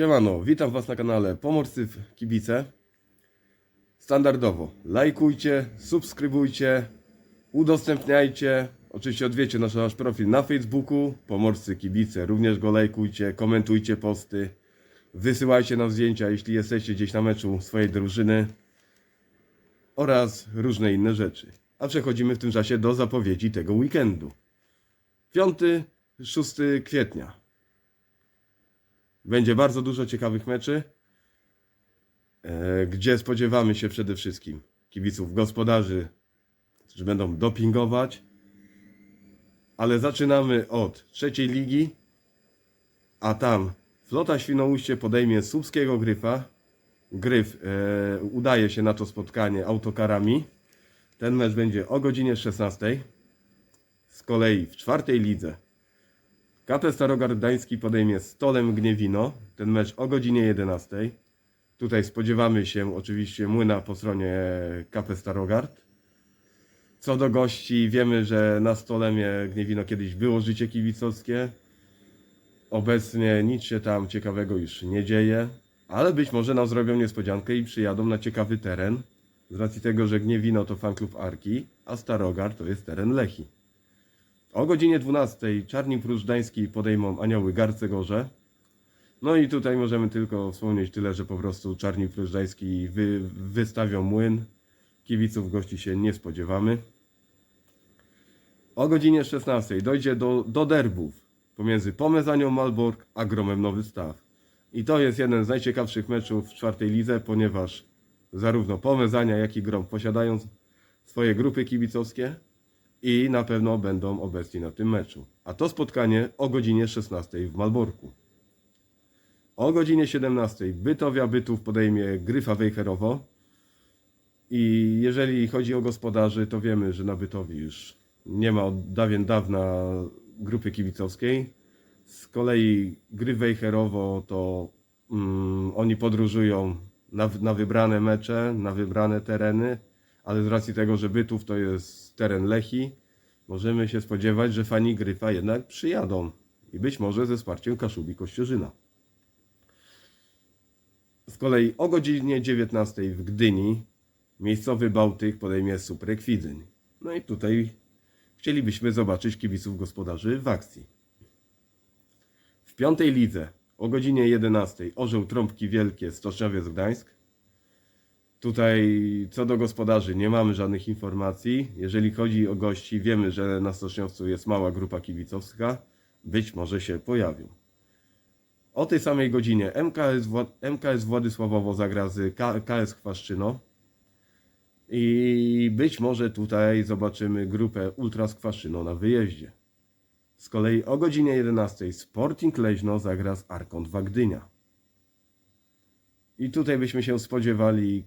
Siemano, witam Was na kanale Pomorscy w Kibice. Standardowo lajkujcie, subskrybujcie, udostępniajcie. Oczywiście odwiecie nasz, nasz profil na Facebooku, Pomorscy Kibice. Również go lajkujcie, komentujcie posty, wysyłajcie nam zdjęcia, jeśli jesteście gdzieś na meczu swojej drużyny oraz różne inne rzeczy. A przechodzimy w tym czasie do zapowiedzi tego weekendu. 5-6 kwietnia. Będzie bardzo dużo ciekawych meczy, e, gdzie spodziewamy się przede wszystkim kibiców gospodarzy, którzy będą dopingować. Ale zaczynamy od trzeciej ligi, a tam Flota Świnoujście podejmie Słupskiego Gryfa. Gryf e, udaje się na to spotkanie autokarami. Ten mecz będzie o godzinie 16. Z kolei w czwartej lidze KP Starogard Gdański podejmie Stolem Gniewino. Ten mecz o godzinie 11. Tutaj spodziewamy się oczywiście młyna po stronie KP Starogard. Co do gości, wiemy, że na Stolemie Gniewino kiedyś było życie kibicowskie. Obecnie nic się tam ciekawego już nie dzieje, ale być może nam zrobią niespodziankę i przyjadą na ciekawy teren. Z racji tego, że Gniewino to fanklub Arki, a Starogard to jest teren Lechi. O godzinie 12 Czarni Próż Gdański podejmą Anioły Garce-Gorze. No i tutaj możemy tylko wspomnieć tyle, że po prostu Czarni Próż Gdański wy, wystawią młyn. Kibiców gości się nie spodziewamy. O godzinie 16 dojdzie do, do derbów pomiędzy Pomezanią Malbork a Gromem Nowy Staw. I to jest jeden z najciekawszych meczów w czwartej lidze, ponieważ zarówno Pomezania, jak i Grom posiadają swoje grupy kibicowskie i na pewno będą obecni na tym meczu. A to spotkanie o godzinie 16 w Malborku. O godzinie 17 Bytowia Bytów podejmie Gryfa Wejherowo. I jeżeli chodzi o gospodarzy, to wiemy, że na Bytowi już nie ma od dawien dawna grupy kibicowskiej. Z kolei Gry Wejherowo to mm, oni podróżują na, na wybrane mecze, na wybrane tereny, ale z racji tego, że Bytów to jest teren Lechi, możemy się spodziewać, że fani Gryfa jednak przyjadą i być może ze wsparciem Kaszubi Kościerzyna. Z kolei o godzinie 19 w Gdyni miejscowy Bałtyk podejmie Super Kwidzyń. No i tutaj chcielibyśmy zobaczyć kibiców gospodarzy w akcji. W piątej lidze o godzinie 11 Orzeł Trąbki Wielkie Stoczniowiec Gdańsk. Tutaj co do gospodarzy nie mamy żadnych informacji. Jeżeli chodzi o gości, wiemy, że na Stoczniowcu jest mała grupa kibicowska. Być może się pojawią. O tej samej godzinie MKS, MKS Władysławowo zagra z KS Chwaszczyno. I być może tutaj zobaczymy grupę Ultras Kwaszyno na wyjeździe. Z kolei o godzinie 11 Sporting Leźno zagra z Arkont Wagdynia. I tutaj byśmy się spodziewali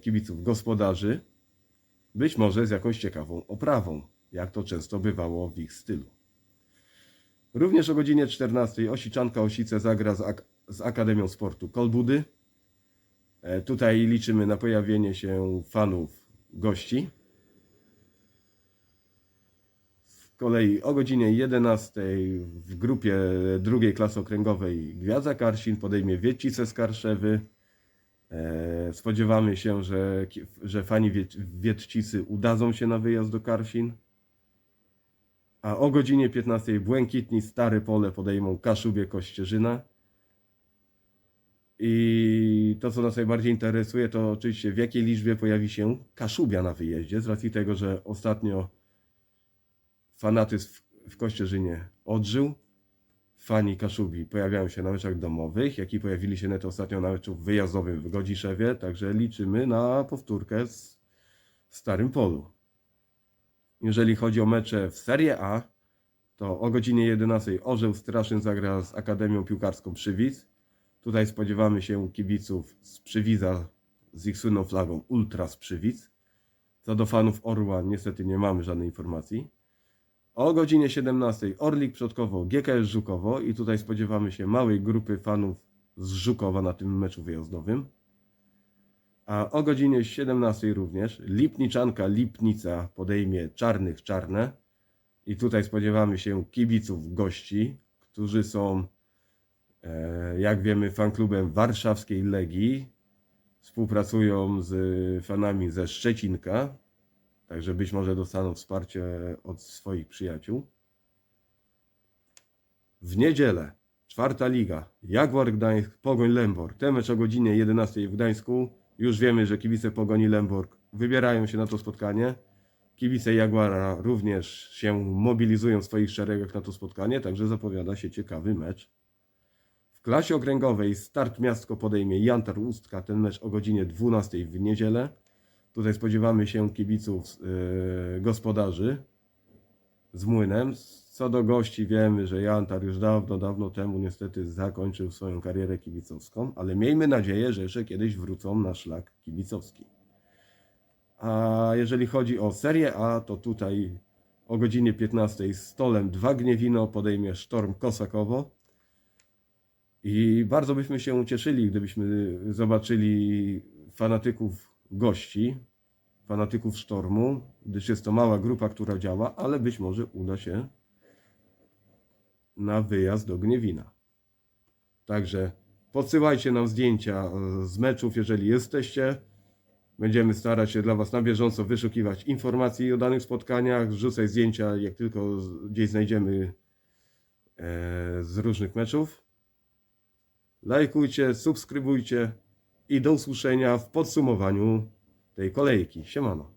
kibiców gospodarzy, być może z jakąś ciekawą oprawą, jak to często bywało w ich stylu. Również o godzinie 14 Osiczanka Osice zagra z, Ak- z Akademią Sportu Kolbudy. E, Tutaj liczymy na pojawienie się fanów gości. Z kolei o godzinie 11 w grupie drugiej klasy okręgowej Gwiazda Karsin podejmie Wiecice z Karszewy. E, Spodziewamy się, że, że fani Wietcicy udadzą się na wyjazd do Karsin. A o godzinie 15 Błękitni Stare Pole podejmą Kaszubie Kościerzyna. I to, co nas najbardziej interesuje, to oczywiście w jakiej liczbie pojawi się Kaszubia na wyjeździe, z racji tego, że ostatnio fanatyzm w Kościerzynie odżył. Fani Kaszubi pojawiają się na meczach domowych, jak i pojawili się net ostatnio na meczu wyjazdowym w Godziszewie, także liczymy na powtórkę z Starym Polu. Jeżeli chodzi o mecze w Serie A, to o godzinie 11 Orzeł Straszyn zagra z Akademią Piłkarską Przywidz. Tutaj spodziewamy się kibiców z Przywidza z ich słynną flagą Ultras Przywidz. Co do fanów Orła niestety nie mamy żadnej informacji. O godzinie 17 Orlik Przodkowo, GKS Żukowo i tutaj spodziewamy się małej grupy fanów z Żukowa na tym meczu wyjazdowym. A o godzinie 17 również Lipniczanka Lipnica podejmie Czarnych Czarne i tutaj spodziewamy się kibiców gości, którzy są e, jak wiemy, fanklubem warszawskiej Legii. Współpracują z fanami ze Szczecinka, także być może dostaną wsparcie od swoich przyjaciół. W niedzielę, czwarta liga, Jaguar Gdańsk, Pogoń Lęborg. Ten mecz o godzinie 11 w Gdańsku. Już wiemy, że kibice Pogoni Lęborg wybierają się na to spotkanie. Kibice Jaguara również się mobilizują w swoich szeregach na to spotkanie, także zapowiada się ciekawy mecz. W klasie okręgowej start miasto podejmie Jantar Ustka, ten mecz o godzinie 12 w niedzielę. Tutaj spodziewamy się kibiców yy, gospodarzy z młynem. Co do gości wiemy, że Jantar już dawno, dawno temu niestety zakończył swoją karierę kibicowską, ale miejmy nadzieję, że jeszcze kiedyś wrócą na szlak kibicowski. A jeżeli chodzi o Serię A, to tutaj o godzinie 15 stolem Dwa Gniewino podejmie Sztorm Kosakowo. I bardzo byśmy się ucieszyli, gdybyśmy zobaczyli fanatyków gości, fanatyków Sztormu, gdyż jest to mała grupa, która działa, ale być może uda się na wyjazd do Gniewina. Także podsyłajcie nam zdjęcia e, z meczów, jeżeli jesteście. Będziemy starać się dla Was na bieżąco wyszukiwać informacji o danych spotkaniach, rzucać zdjęcia, jak tylko gdzieś znajdziemy e, z różnych meczów. Lajkujcie, subskrybujcie i do usłyszenia w podsumowaniu tej kolejki. Siemano.